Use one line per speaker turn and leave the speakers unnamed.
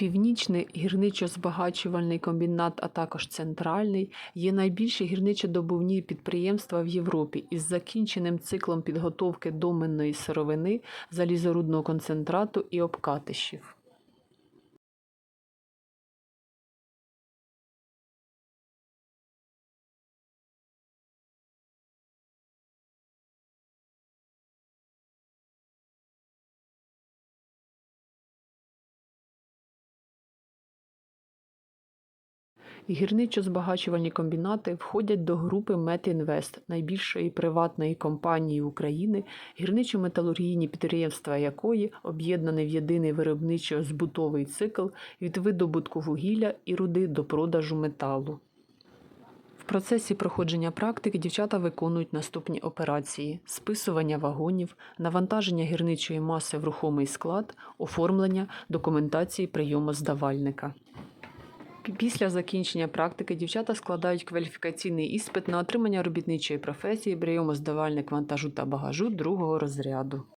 Північний гірничо-збагачувальний комбінат, а також центральний, є найбільші гірничодобувні підприємства в Європі із закінченим циклом підготовки доменної сировини, залізорудного концентрату і обкатищів. Гірничо-збагачувальні комбінати входять до групи Метінвест, найбільшої приватної компанії України, гірничо-металургійні підприємства якої об'єднані в єдиний виробничо-збутовий цикл від видобутку вугілля і руди до продажу металу. В процесі проходження практики дівчата виконують наступні операції: списування вагонів, навантаження гірничої маси в рухомий склад, оформлення документації прийому здавальника. Пі- Після закінчення практики дівчата складають кваліфікаційний іспит на отримання робітничої професії прийомоздавальник вантажу та багажу другого розряду.